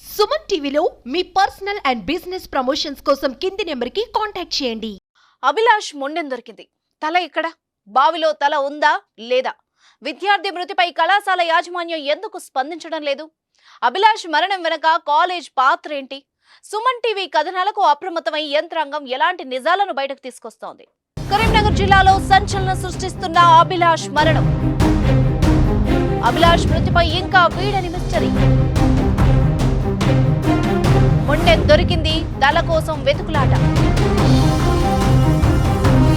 సుమన్ టీవీలో మీ personal and business promotions కోసం కింది నెంబర్కి కాంటాక్ట్ చేయండి. అభిలాష్ మొండెం దొరికింది. తల ఎక్కడ? బావిలో తల ఉందా? లేదా? విద్యార్థి మృతిపై కళాశాల యాజమాన్యం ఎందుకు స్పందించడం లేదు? అభిలాష్ మరణం వెనక కాలేజ్ పాత్ర ఏంటి? సుమన్ టీవీ కథనాలకు అప్రమత్తమై యంత్రాంగం ఎలాంటి నిజాలను బయటకు తీసుకొస్తోంది? కరీంనగర్ జిల్లాలో సంచలనం సృష్టిస్తున్న అభిలాష్ మరణం. అభిలాష్ మృతిపై ఇంకా వీడని మిస్టరీ. మొండెం దొరికింది దళ కోసం వెతుకులాట.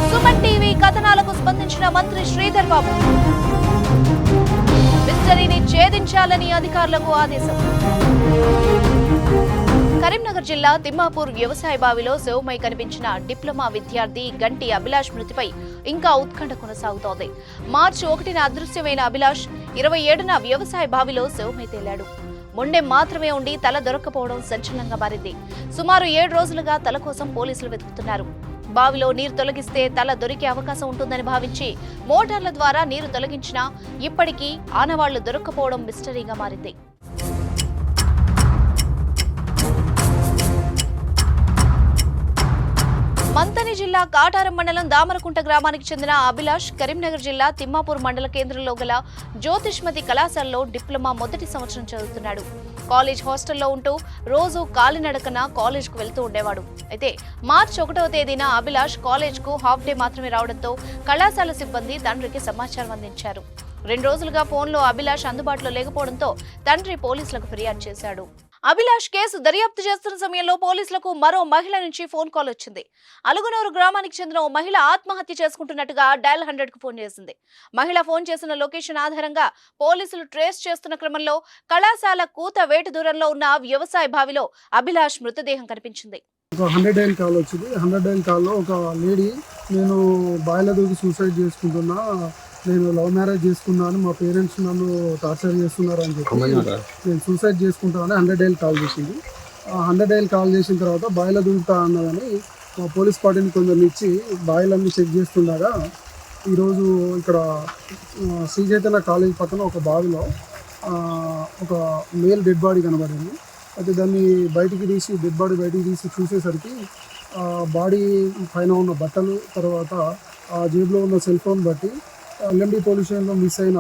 సుమన్ టీవీ కథనాలకు స్పందించిన మంత్రి శ్రీధర్ బాబు. మిస్టరీని ఛేదించాలని అధికారులకు ఆదేశం. కరీంనగర్ జిల్లా తిమ్మాపూర్ వ్యవసాయ బావిలో శివమై కనిపించిన డిప్లొమా విద్యార్థి గంటి అభిలాష్ మృతిపై ఇంకా ఉత్కంఠ కొనసాగుతోంది. మార్చి ఒకటిన అదృశ్యమైన అభిలాష్ ఇరవై ఏడున వ్యవసాయ బావిలో శివమై తేలాడు. మొండెం మాత్రమే ఉండి తల దొరక్కపోవడం సంచలనంగా మారింది. సుమారు ఏడు రోజులుగా తల కోసం పోలీసులు వెతుకుతున్నారు. బావిలో నీరు తొలగిస్తే తల దొరికే అవకాశం ఉంటుందని భావించి మోటార్ల ద్వారా నీరు తొలగించినా ఇప్పటికీ ఆనవాళ్ళు దొరక్కపోవడం మిస్టరీగా మారింది. మంతని జిల్లా కాటారం మండలం దామరకుంట గ్రామానికి చెందిన అభిలాష్ కరీంనగర్ జిల్లా తిమ్మాపూర్ మండల కేంద్రంలో గల జ్యోతిష్మతి కళాశాలలో డిప్లొమా మొదటి సంవత్సరం చదువుతున్నాడు. కాలేజ్ హాస్టల్లో ఉంటూ రోజు కాలినడకన కాలేజ్కు వెళ్తూ ఉండేవాడు. అయితే మార్చి ఒకటవ తేదీన అభిలాష్ కాలేజ్కు హాఫ్ డే మాత్రమే రావడంతో కళాశాల సిబ్బంది తండ్రికి సమాచారం అందించారు. రెండు రోజులుగా ఫోన్లో అభిలాష్ అందుబాటులో లేకపోవడంతో తండ్రి పోలీసులకు ఫిర్యాదు చేశాడు. అభిలాష్ కేసు దర్యాప్తు చేస్తున్న సమయంలో పోలీసులకు మరో మహిళ నుంచి ఫోన్ కాల్ వచ్చింది. అలుగునూరు గ్రామానికి చెందిన ఓ మహిళ ఆత్మహత్య చేసుకుంటున్నట్టుగా డయల్ హండ్రెడ్కు ఫోన్ చేసింది. మహిళ ఫోన్ చేసిన లొకేషన్ ఆధారంగా పోలీసులు ట్రేస్ చేస్తున్న క్రమంలో కళాశాల కూత వేటు దూరంలో ఉన్న వ్యవసాయ బావిలో అభిలాష్ మృతదేహం కనిపించింది. ఒక హండ్రెడ్ అండ్ కాల్ వచ్చింది. హండ్రెడ్ అండ్ కాల్లో ఒక లేడీ నేను బాయిల దూకి సూసైడ్ చేసుకుంటున్నా. నేను లవ్ మ్యారేజ్ చేసుకున్నాను మా పేరెంట్స్ నన్ను టార్చర్ చేస్తున్నారు అని చెప్పి నేను సూసైడ్ చేసుకుంటానని హండ్రెడ్ డైల్ కాల్ చేసింది. ఆ హండ్రెడ్ డైల్ కాల్ చేసిన తర్వాత బాయిల దూకుతా అన్నదని మా పోలీస్ పార్టీని కొంచెం ఇచ్చి బాయిలన్నీ చెక్ చేస్తుండగా ఈరోజు ఇక్కడ ఆ, శ్రీ చైతన్య కాలేజ్ పక్కన ఒక బావిలో ఒక మేల్ డెడ్ బాడీ కనబడింది. అయితే దాన్ని బయటికి తీసి డెడ్ బాడీ బయటికి తీసి చూసేసరికి బాడీ పైన ఉన్న బట్టలు తర్వాత ఆ జేబులో ఉన్న సెల్ ఫోన్ బట్టి ఎల్ఎండి పోలీస్ స్టేషన్లో మిస్ అయిన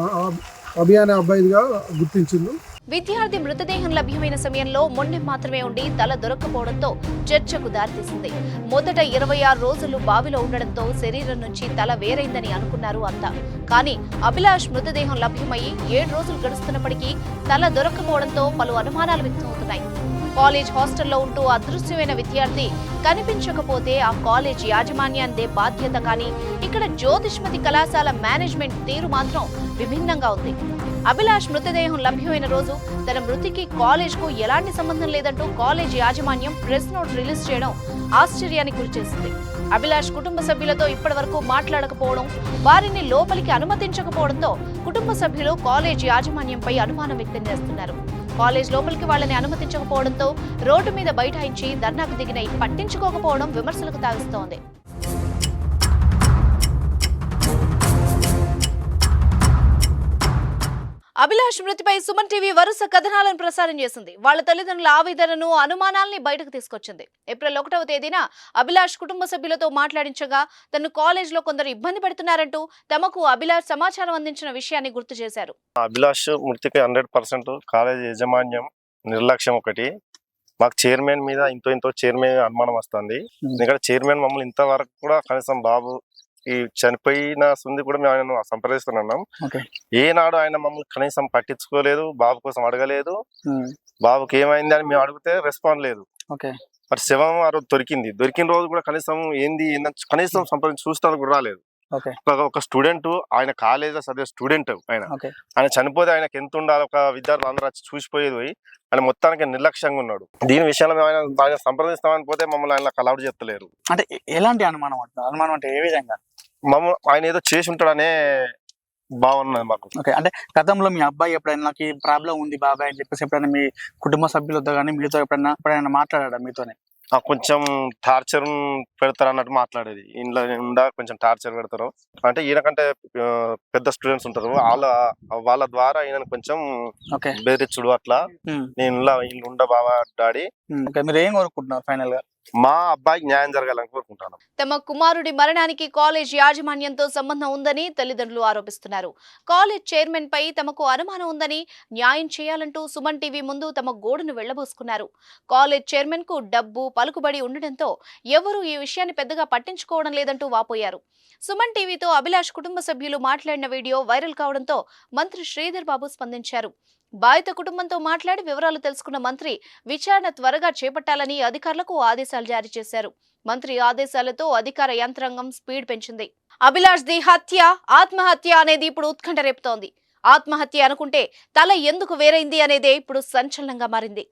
అభియాన అబ్బాయిగా గుర్తించింది విద్యార్థి మృతదేహం లభ్యమైన సమయంలో మొండెం మాత్రమే ఉండి తల దొరకపోవడంతో చర్చకు దారితీసింది. మొదట ఇరవై ఆరు రోజులు బావిలో ఉండడంతో శరీరం నుంచి తల వేరైందని అనుకున్నారు అంతా. కానీ అభిలాష్ మృతదేహం లభ్యమయ్యి ఏడు రోజులు గడుస్తున్నప్పటికీ తల దొరకపోవడంతో పలు అనుమానాలు వ్యక్తమవుతున్నాయి. కాలేజ్ హాస్టల్లో ఉంటూ అదృశ్యమైన విద్యార్థి కనిపించకపోతే ఆ కాలేజ్ యాజమాన్యాందే బాధ్యత కానీ ఇక్కడ జ్యోతిష్మతి కళాశాల మేనేజ్మెంట్ తీరు మాత్రం విభిన్నంగా ఉంది. అభిలాష్ మృతదేహం లభ్యమైన రోజు తన మృతికి కాలేజ్కు ఎలాంటి సంబంధం లేదంటూ కాలేజ్ యాజమాన్యం ప్రెస్ నోట్ రిలీజ్ చేయడం ఆశ్చర్యానికి గురిచేసింది అభిలాష్ కుటుంబ సభ్యులతో ఇప్పటివరకు మాట్లాడకపోవడం వారిని లోపలికి అనుమతించకపోవడంతో కుటుంబ సభ్యులు కాలేజ్ యాజమాన్యంపై అనుమానం వ్యక్తం చేస్తున్నారు. కాలేజ్ లోపలికి వాళ్ళని అనుమతించకపోవడంతో రోడ్డు మీద బైఠాయించి ధర్నాకు దిగిన పట్టించుకోకపోవడం విమర్శలకు తాగిస్తోంది అభిలాష్ మృతిపై సుమన్ టీవీ వరుస కథనాలను ప్రసారం చేసింది. వాళ్ళ తల్లిదండ్రుల ఆవేదనను అనుమానాల్ని బయటకు తీసుకొచ్చింది. ఏప్రిల్ ఒకటవ తేదీన అభిలాష్ కుటుంబ సభ్యులతో మాట్లాడించగా తను కాలేజ్లో కొందరు ఇబ్బంది పెడుతున్నారంటూ తమకు అభిలాష్ సమాచారం అందించిన విషయాన్ని గుర్తు చేశారు. అభిలాష్ మృతికి హండ్రెడ్ పర్సెంట్ కాలేజ్ యాజమాన్యం నిర్లక్ష్యం ఒకటి. మాకు చైర్మన్ మీద ఇంతో ఇంతో చైర్మన్ అనుమానం వస్తుంది. ఎందుకంటే చైర్మన్ మమ్మల్ని ఇంతవరకు కూడా కనీసం బాబు ఈ చనిపోయిన సుంది కూడా మేము ఆయన సంప్రదిస్తున్నాం ఏనాడు ఆయన మమ్మల్ని కనీసం పట్టించుకోలేదు బాబు కోసం అడగలేదు. బాబుకి ఏమైంది అని మేము అడిగితే రెస్పాండ్ లేదు. మరి శవం ఆ రోజు దొరికింది. దొరికిన రోజు కూడా కనీసం ఏంది కనీసం సంప్రదించి చూస్తానికి కూడా రాలేదు. ఒక- స్టూడెంట్ ఆయన కాలేజ్ చదివే స్టూడెంట్ ఆయన. ఆయన చనిపోతే ఆయనకి ఎంత ఉండాలి? ఒక విద్యార్థులు అందరూ వచ్చి చూసిపోయేది పోయి ఆయన మొత్తానికి నిర్లక్ష్యంగా ఉన్నాడు. దీని విషయంలో మేము ఆయన ఆయన సంప్రదిస్తామని పోతే మమ్మల్ని ఆయన అలౌడ్ చేస్తలేరు అంటే ఎలాంటి అనుమానం అనుమానం అంటే ఏ విధంగా? మమ్మల్ని ఆయన ఏదో చేసి ఉంటాడనే భావన మాకు. ఓకే అంటే గతంలో మీ అబ్బాయి ఎప్పుడైనా నాకు ప్రాబ్లం ఉంది బాబాయ్ అని చెప్పేసి ఎప్పుడైనా మీ కుటుంబ సభ్యులతో కానీ మీతో ఎప్పుడైనా ఎప్పుడైనా మాట్లాడాడా మీతోనే? కొంచెం టార్చర్ పెడతారు అన్నట్టు మాట్లాడేది. ఇంట్లో ఉండా కొంచెం టార్చర్ పెడతారు. అంటే ఈయనకంటే పెద్ద స్టూడెంట్స్ ఉంటారు. వాళ్ళ వాళ్ళ ద్వారా ఈయన కొంచెం ఓకే. బెదిరించుడు అట్లా. నేను ఇలా ఉండ బాబా డాడీ. మీరు ఏం కోరుకుంటున్నారు ఫైనల్గా మా అబ్బాయికి న్యాయం జరగాలని కోరుకుంటాను తమ కుమారుడి మరణానికి కాలేజ్ యాజమాన్యంతో సంబంధం ఉందని తల్లిదండ్రులు ఆరోపిస్తున్నారు. కాలేజ్ చైర్మన్ పై తమకు అనుమానం ఉందని న్యాయం చేయాలంటూ సుమన్ టీవీ ముందు తమ గోడును వెళ్ళబోసుకున్నారు. కాలేజ్ చైర్మన్కు డబ్బు పలుకుబడి ఉండడంతో ఎవరూ ఈ విషయాన్ని పెద్దగా పట్టించుకోవడం లేదంటూ వాపోయారు. సుమన్ టీవీతో అభిలాష్ కుటుంబ సభ్యులు మాట్లాడిన వీడియో వైరల్ కావడంతో మంత్రి శ్రీధర్ బాబు స్పందించారు. బాధిత కుటుంబంతో మాట్లాడి వివరాలు తెలుసుకున్న మంత్రి విచారణ త్వరగా చేపట్టాలని అధికారులకు ఆదేశాలు జారీ చేశారు. మంత్రి ఆదేశాలతో అధికార యంత్రాంగం స్పీడ్ పెంచింది. అభిలాష్ ది హత్య ఆత్మహత్య అనేది ఇప్పుడు ఉత్కంఠ రేపుతోంది. ఆత్మహత్య అనుకుంటే తల ఎందుకు వేరైంది అనేదే ఇప్పుడు సంచలనంగా మారింది.